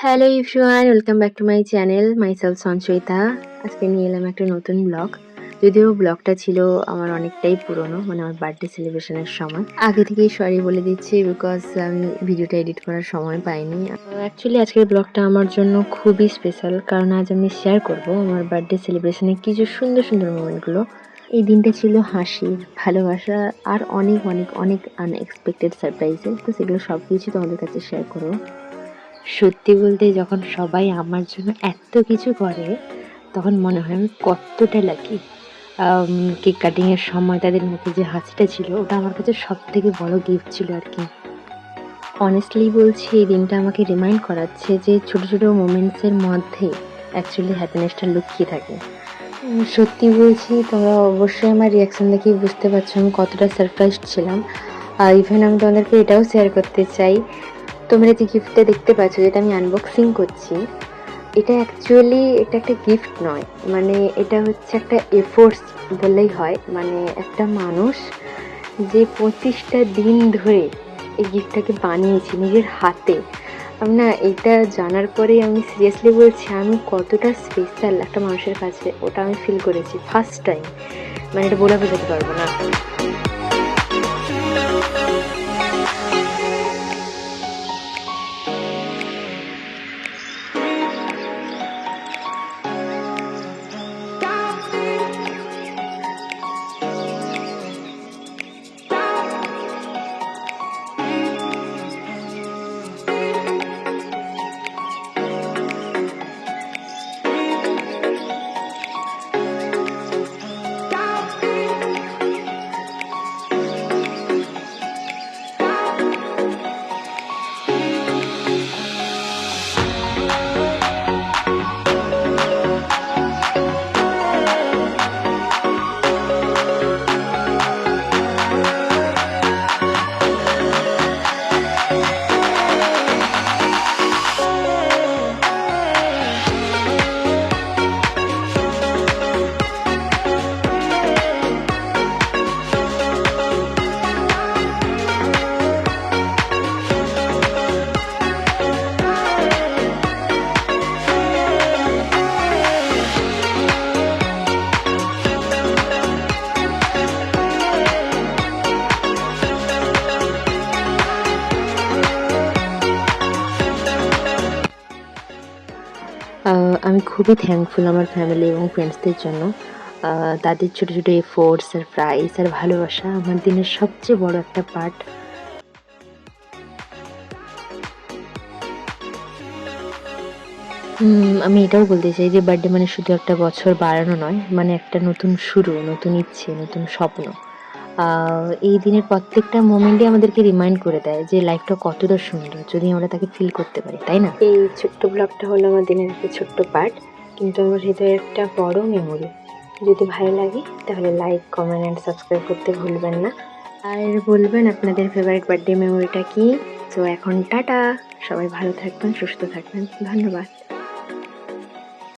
Hello everyone welcome back to my channel myself Sanchayita আজকে নিয়ে এলাম একটা নতুন ব্লগ যদিও ব্লগটা ছিল আমার অনেকটাই পুরনো মানে আমার বার্থডে সেলিব্রেশনের সময়। আগে থেকেই সরি বলে দিচ্ছি বিকজ আমি ভিডিওটা এডিট করার সময় পাইনি। অ্যাকচুয়ালি আজকের ব্লগটা আমার জন্য খুবই স্পেশাল কারণ আজ আমি শেয়ার করব আমার বার্থডে সেলিব্রেশনের কিছু সুন্দর সুন্দর মোমেন্টগুলো এই দিনটা ছিল হাসির ভালোবাসা আর অনেক অনেক অনেক আনএক্সপেক্টেড সারপ্রাইজের তো সেগুলো সব কিছু তোমাদের কাছে শেয়ার করব। সত্যি বলতে যখন সবাই আমার জন্য এত কিছু করে, তখন মনে হয় আমি কতটা লাকি কেক কাটিংয়ের সময় তাদের মুখে যে হাসিটা ছিল, ওটা আমার কাছে সব থেকে বড় গিফট ছিল আর কি। অনেস্টলি বলছি, এই দিনটা আমাকে রিমাইন্ড করাচ্ছে যে ছোট ছোট মোমেন্টসের মধ্যে অ্যাকচুয়ালি হ্যাপিনেসটা লুকিয়ে থাকে। সত্যি বলছি, তোমরা অবশ্যই আমার রিয়াকশন দেখেই বুঝতে পারছ আমি কতটা সারপ্রাইজড ছিলাম। ইভেন আমি তোমাদেরকে এটাও শেয়ার করতে চাই তোমরা যে গিফটটা দেখতে পাচ্ছ, যেটা আমি আনবক্সিং করছি, এটা অ্যাকচুয়ালি এটা একটা গিফট নয়। মানে এটা হচ্ছে একটা এফোর্টস বললেই হয়। মানে একটা মানুষ যে পঁচিশটা দিন ধরে এই গিফটটাকে বানিয়েছে নিজের হাতে। না, এটা জানার পরে আমি সিরিয়াসলি বলছি, আমি কতটা স্পেশাল একটা মানুষের কাছে, ওটা আমি ফিল করেছি ফার্স্ট টাইম মানে এটা বলে বোঝাতে পারব না। আমি খুবই থ্যাঙ্কফুল আমার ফ্যামিলি এবং ফ্রেন্ডসদের জন্য। তাদের ছোটো ছোটো এফোর্টস আর প্রাইস আর ভালোবাসা আমার দিনের সবচেয়ে বড় একটা পার্ট আমি এটাও বলতে চাই যে বার্থডে মানে শুধু একটা বছর বাড়ানো নয় মানে একটা নতুন শুরু, নতুন ইচ্ছে, নতুন স্বপ্ন। এই দিনের প্রত্যেকটা মোমেন্টই আমাদেরকে রিমাইন্ড করে দেয় যে লাইফটা কতটা সুন্দর, যদি আমরা তাকে ফিল করতে পারি, তাই না? এই ছোট্ট ব্লগটা হলো আমার দিনের একটা ছোট্ট পার্ট কিন্তু আমার হৃদয়ের একটা বড় মেমোরি যদি ভালো লাগে, তাহলে লাইক কমেন্ট অ্যান্ড সাবস্ক্রাইব করতে ভুলবেন না। আর বলবেন আপনাদের ফেভারিট বার্থডে মেমোরিটা কি? তো এখন টাটা! সবাই ভালো থাকবেন, সুস্থ থাকবেন। ধন্যবাদ।